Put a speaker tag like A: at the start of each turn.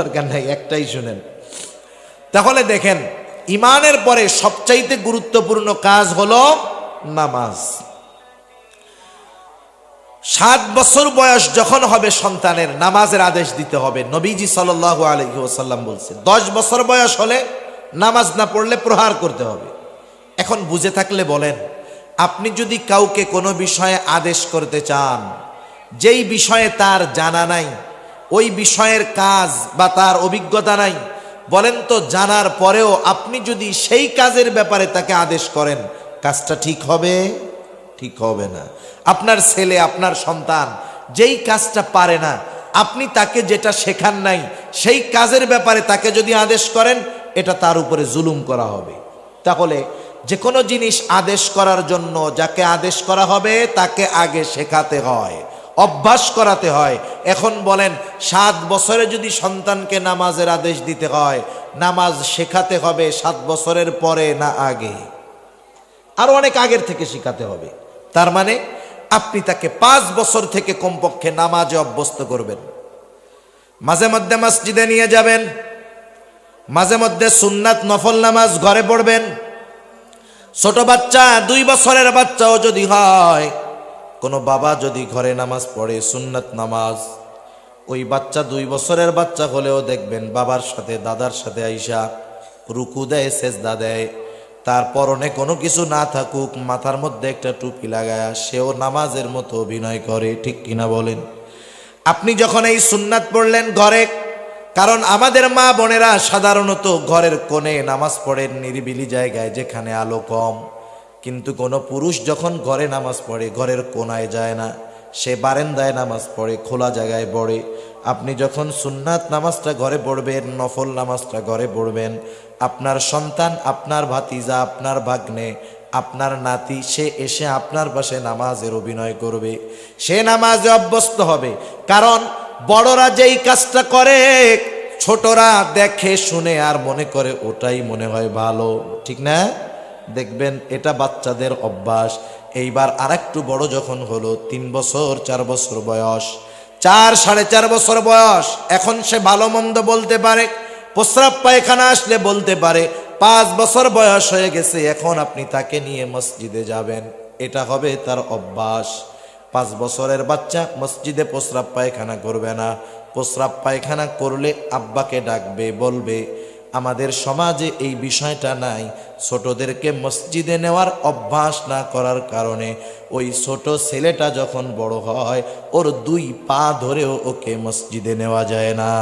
A: দরকার নাই, একটাই শুনেন। তাহলে দেখেন ইমানের পরে সবচাইতে গুরুত্বপূর্ণ কাজ হলো নামাজ। সাত বছর বয়স যখন হবে সন্তানের, নামাজের আদেশ দিতে হবে। নবীজি সাল আলহি ওসাল্লাম বলছে, দশ বছর বয়স হলে নামাজ না পড়লে প্রহার করতে হবে। এখন বুঝে থাকলে বলেন, আপনি যদি কাউকে কোনো বিষয়ে আদেশ করতে চান, যেই বিষয়ে তার জানা নাই ওই বিষয়ের কাজ বা তার অভিজ্ঞতা নাই। বলেন তো, জানার পরেও আপনি যদি সেই কাজের ব্যাপারে তাকে আদেশ করেন, কাজটা ঠিক হবে? ঠিক হবে না। আপনার ছেলে, আপনার সন্তান যেই কাজটা পারে না, আপনি তাকে যেটা শেখান নাই, সেই কাজের ব্যাপারে তাকে যদি আদেশ করেন, এটা তার উপরে জুলুম করা হবে। তাহলে যে কোনো জিনিস আদেশ করার জন্য যাকে আদেশ করা হবে, তাকে আগে শেখাতে হয়। অভ্যাস করাতে হয়। এখন বলেন, সাত বছরে যদি সন্তানকে নামাজের আদেশ দিতে হয়, নামাজ শেখাতে হবে সাত বছরের পরে না আগে? আরও অনেক আগের থেকে শেখাতে হবে। তার মানে আপনি তাকে পাঁচ বছর থেকে কমপক্ষে নামাজে অভ্যস্ত করবেন। মাঝে মধ্যে মসজিদে নিয়ে যাবেন। মাঝে মধ্যে সুন্নাত নফল নামাজ ঘরে পড়বেন। ছোট বাচ্চা, দুই বছরের বাচ্চাও যদি হয় কোনো বাবা যদি ঘরে নামাজ পড়ে, সুন্নাত নামাজ, ওই বাচ্চা দুই বছরের বাচ্চা হলেও দেখবেন বাবার সাথে, দাদার সাথে আইসা রুকু দেয়, সেজদা দেয়। তার পরনে কোনো কিছু না থাকুক, মাথার মধ্যে একটা টুপি লাগায়া সেও নামাজের মতো অভিনয় করে, ঠিক কিনা বলেন? আপনি যখন এই সুন্নাত পড়লেন ঘরে, কারণ আমাদের মা বোনেরা সাধারণত ঘরের কোণে নামাজ পড়েন নিরিবিলি জায়গায়, যেখানে আলো কম। কিন্তু কোনো পুরুষ যখন ঘরে নামাজ পড়ে, ঘরের কোনায় যায় না। সে বারেন্দায় নামাজ পড়ে, খোলা জায়গায় পড়ে আপনি যখন সুন্নাত নামাজটা ঘরে পড়বেন, নফল নামাজটা ঘরে পড়বেন, আপনার সন্তান, আপনার ভাতিজা, আপনার ভাগ্নে, আপনার নাতি, সে এসে আপনার পাশে নামাজের অভিনয় করবে। সে নামাজে অভ্যস্ত হবে। কারণ বড়রা যেই কাজটা করে, ছোটরা দেখে, শুনে আর মনে করে, ওটাই মনে হয় ভালো। ঠিক না? দেখবেন এটা বাচ্চাদের অভ্যাস। এইবার আরেকটু বড় যখন হলো, তিন বছর, চার বছর বয়স। চার, সাড়ে চার বছর বয়স। এখন সে ভালো মন্দ বলতে পারে, প্রস্রাব পায়খানা আসলে বলতে পারে। পাঁচ বছর বয়স হয়ে গেছে, এখন আপনি তাকে নিয়ে মসজিদে যাবেন। এটা হবে তার অভ্যাস। পাঁচ বছরের বাচ্চা মসজিদে প্রস্রাব পায়খানা করবে না। প্রস্রাব পায়খানা করলে আব্বাকে ডাকবে, বলবে আমাদের সমাজে এই বিষয়টা নাই। ছোটদেরকে মসজিদে নেওয়ার অভ্যাস না করার কারণে ওই ছোট ছেলেটা যখন বড় হয়, ওর দুই পা ধরেও ওকে মসজিদে নেওয়া যায় না।